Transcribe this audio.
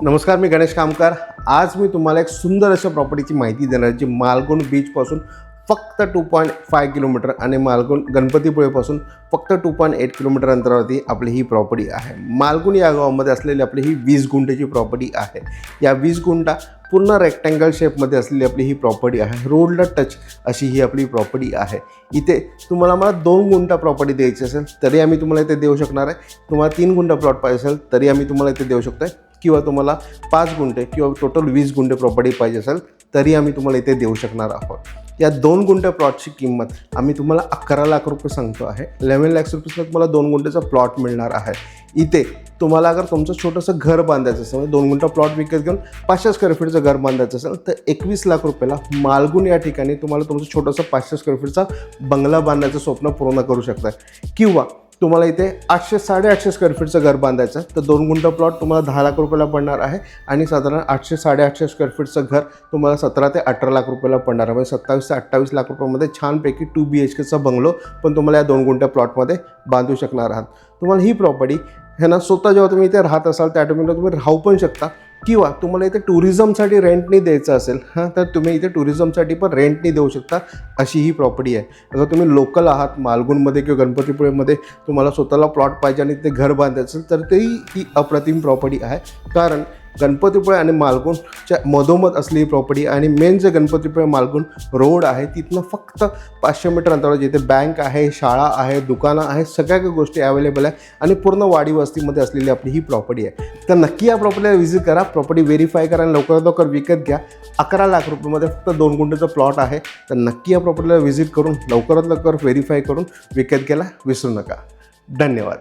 नमस्कार मी गणेश कामकार. आज मी तुम्हाला एक सुंदर अशा प्रॉपर्टीची माहिती देणार जी मालगुण बीचपासून फक्त टू पॉईंट फाय किलोमीटर आणि मालगुण गणपतीपुळेपासून फक्त टू पॉईंट एट किलोमीटर अंतरावरती आपली ही प्रॉपर्टी आहे. मालगुण या गावामध्ये असलेली आपली ही वीस गुंठेची प्रॉपर्टी आहे. या वीस गुंठा पूर्ण रेक्टँगल शेपमध्ये असलेली आपली ही प्रॉपर्टी आहे. रोडला टच अशी ही आपली प्रॉपर्टी आहे. इथे तुम्हाला मला दोन गुंठा प्रॉपर्टी द्यायची असेल तरी आम्ही तुम्हाला इथे देऊ शकणार आहे. तुम्हाला तीन गुंठा प्लॉट पाहिजे असेल तरी आम्ही तुम्हाला इथे देऊ शकतो आहे किंवा तुम्हाला पाच गुंठे किंवा टोटल वीस गुंठे प्रॉपर्टी पाहिजे असेल तरी आम्ही तुम्हाला इथे देऊ शकणार आहोत. या दोन गुंठे प्लॉटची किंमत आम्ही तुम्हाला अकरा लाख रुपये सांगतो आहे. इलेवन लॅक्स रुपीजला तुम्हाला दोन गुंठेचा प्लॉट मिळणार आहे. इथे तुम्हाला अगर तुमचं छोटंसं घर बांधायचं असेल म्हणजे दोन गुंठा प्लॉट विकत घेऊन पाचशे स्क्वेअर फीटचं घर बांधायचं असेल तर एकवीस लाख रुपयाला मालगुण या ठिकाणी तुम्हाला तुमचं छोटंसं पाचशे स्क्वेअर फीटचा बंगला बांधायचं स्वप्न पूर्ण करू शकता किंवा तुम्हाला इथे आठशे साडेआठशे स्क्वेअर फीटचं घर बांधायचं आहे. तर दोन गुंठ प्लॉट तुम्हाला दहा लाख रुपयाला पडणार आहे आणि साधारण आठशे साडेआठशे स्क्वेअर फीटचं घर तुम्हाला सतरा ते अठरा लाख रुपयाला पडणार आहे. म्हणजे सत्तावीस ते अठ्ठावीस लाख रुपयामध्ये छानपैकी टू बी एच केचा बंगलो पण तुम्हाला या दोन गुंठ्या प्लॉटमध्ये बांधू शकणार आहात. तुम्हाला ही प्रॉपर्टी ह्यांना ना स्वतः जेव्हा तुम्ही इथे राहत असाल त्या टायमिंगला तुम्ही राहू पण शकता. किंवा तुम्हाला इथे टुरिझमसाठी रेंटनी द्यायचं असेल हां तर तुम्ही इथे टुरिझमसाठी पण रेंटनी देऊ शकता अशी ही प्रॉपर्टी आहे. अगर तुम्ही लोकल आहात मालगुणमध्ये किंवा गणपतीपुळेमध्ये तुम्हाला स्वतःला प्लॉट पाहिजे आणि ते घर बांधायचं असेल तर तेही ही अप्रतिम प्रॉपर्टी आहे. कारण गणपतीपुळे आणि मालगुणच्या मधोमध असलेली प्रॉपर्टी आणि मेन जे गणपतीपुळे मालगुण रोड आहे तिथनं फक्त पाचशे मीटर अंतरावर जिथे बँक आहे शाळा आहे दुकानं आहे सगळ्या काही गोष्टी अवेलेबल आहे आणि पूर्ण वाडी वस्तीमध्ये असलेली आपली ही प्रॉपर्टी आहे. तर नक्की या प्रॉपर्टीला व्हिजिट करा प्रॉपर्टी व्हेरीफाय करा आणि लवकरात लवकर विकत घ्या. अकरा लाख रुपयामध्ये फक्त दोन गुंठेचा प्लॉट आहे. तर नक्की या प्रॉपर्टीला व्हिजिट करून लवकरात लवकर व्हेरीफाय करून विकत घ्यायला विसरू नका. धन्यवाद.